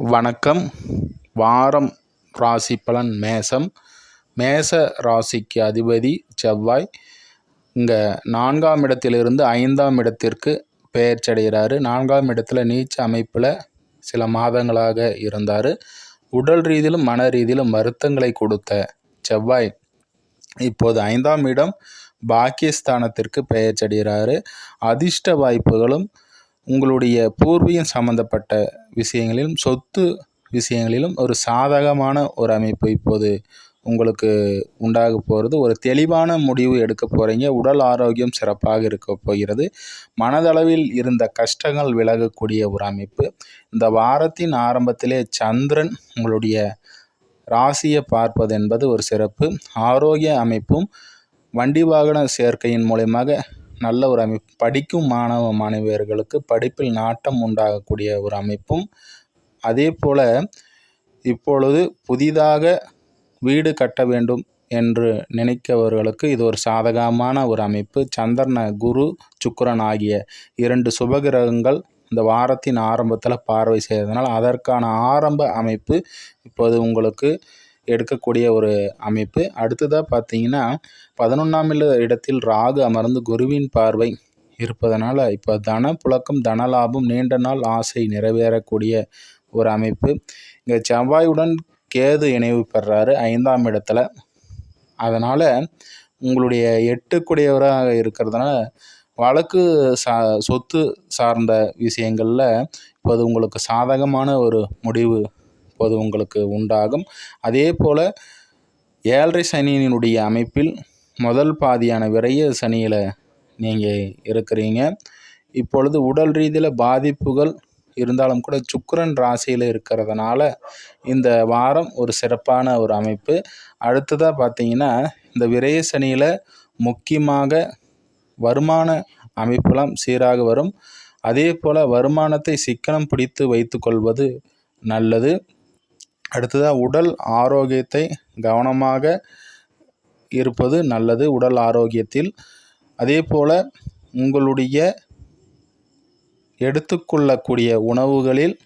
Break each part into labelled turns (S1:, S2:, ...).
S1: வணக்கம். வாரம் ராசி பலன் மேசம். மேச ராசிக்கு அதிபதி செவ்வாய். இங்கே நான்காம் இடத்திலிருந்து ஐந்தாம் இடத்திற்கு பெயர்ச்சடைகிறாரு நான்காம் இடத்துல நீச்ச அமைப்பில் சில மாதங்களாக இருந்தார். உடல் ரீதியிலும் மன ரீதியிலும் வருத்தங்களை கொடுத்த செவ்வாய் இப்போது ஐந்தாம் இடம் பாக்கியஸ்தானத்திற்கு பெயர்ச்சடைகிறாரு அதிர்ஷ்ட வாய்ப்புகளும் உங்களுடைய பூர்வீகம் சம்பந்தப்பட்ட விஷயங்களிலும் சொத்து விஷயங்களிலும் ஒரு சாதகமான ஒரு அமைப்பு இப்போது உங்களுக்கு உண்டாக போகிறது. ஒரு தெளிவான முடிவு எடுக்க போகிறீங்க உடல் ஆரோக்கியம் சிறப்பாக இருக்க போகிறது. மனதளவில் இருந்த கஷ்டங்கள் விலகக்கூடிய ஒரு அமைப்பு. இந்த வாரத்தின் ஆரம்பத்திலே சந்திரன் உங்களுடைய ராசியை பார்ப்பது என்பது ஒரு சிறப்பு. ஆரோக்கிய அமைப்பும் வண்டி வாகன சேர்க்கையின் மூலயமாக நல்ல ஒரு அமைப்பு படிக்கும் மாணவ மாணவியர்களுக்கு படிப்பில் நாட்டம் உண்டாகக்கூடிய ஒரு அமைப்பும் அதே போல் இப்பொழுது புதிதாக வீடு கட்ட வேண்டும் என்று நினைக்கவர்களுக்கு இது ஒரு சாதகமான ஒரு அமைப்பு. சந்திரன குரு சுக்கரன் ஆகிய இரண்டு சுபகிரகங்கள் இந்த வாரத்தின் ஆரம்பத்தில் பார்வை செய்ததுனால் அதற்கான ஆரம்ப அமைப்பு இப்போது உங்களுக்கு எடுக்கக்கூடிய ஒரு அமைப்பு. அடுத்ததாக பார்த்தீங்கன்னா பதினொன்றாம் இடத்தில் ராகு அமர்ந்து குருவின் பார்வை இருப்பதனால் இப்போ தன புழக்கம் தனலாபம் நீண்ட நாள் ஆசை நிறைவேறக்கூடிய ஒரு அமைப்பு. இங்கே செவ்வாயுடன் கேது இணைவு பெறாரு ஐந்தாம் இடத்துல. அதனால் உங்களுடைய எட்டுக்குடையவராக இருக்கிறதுனால வழக்கு சா சொத்து சார்ந்த விஷயங்களில் இப்போது உங்களுக்கு சாதகமான ஒரு முடிவு இப்போது உங்களுக்கு உண்டாகும். அதே போல் ஏழரை சனியினுடைய அமைப்பில் முதல் பாதியான விரைய சனியில் நீங்கள் இருக்கிறீங்க. இப்பொழுது உடல் ரீதியில் பாதிப்புகள் இருந்தாலும் கூட சுக்கரன் ராசியில் இருக்கிறதுனால இந்த வாரம் ஒரு சிறப்பான ஒரு அமைப்பு. அடுத்ததாக பார்த்தீங்கன்னா இந்த விரைய சனியில் முக்கியமாக வருமான அமைப்பெல்லாம் சீராக வரும். அதே போல் வருமானத்தை சிக்கனம் பிடித்து வைத்து கொள்வது நல்லது. அடுத்ததாக உடல் ஆரோக்கியத்தை கவனமாக இருப்பது நல்லது. உடல் ஆரோக்கியத்தில் அதே போல் உங்களுடைய எடுத்துக்கொள்ளக்கூடிய உணவுகளில்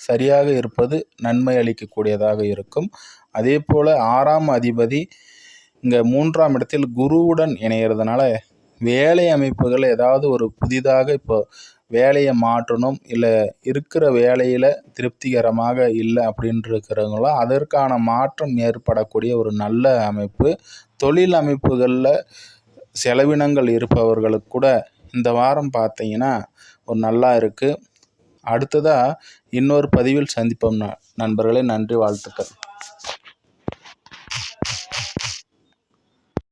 S1: சரியாக இருப்பது நன்மை அளிக்கக்கூடியதாக இருக்கும். அதே போல் ஆறாம் அதிபதி இங்கே மூன்றாம் இடத்தில் குருவுடன் இணைகிறதுனால வேலை அமைப்புகள் ஏதாவது ஒரு புதிதாக இப்போ வேலையை மாற்றணும் இல்லை இருக்கிற வேலையில் திருப்திகரமாக இல்லை அப்படின்ட்டு அதற்கான மாற்றம் ஏற்படக்கூடிய ஒரு நல்ல அமைப்பு. தொழில் அமைப்புகளில் செலவினங்கள் இருப்பவர்களுக்கு கூட இந்த வாரம் பார்த்தீங்கன்னா ஒரு நல்லா இருக்குது அடுத்ததாக இன்னொரு பதிவில் சந்திப்போம். நண்பர்களே நன்றி வாழ்த்துக்கள்.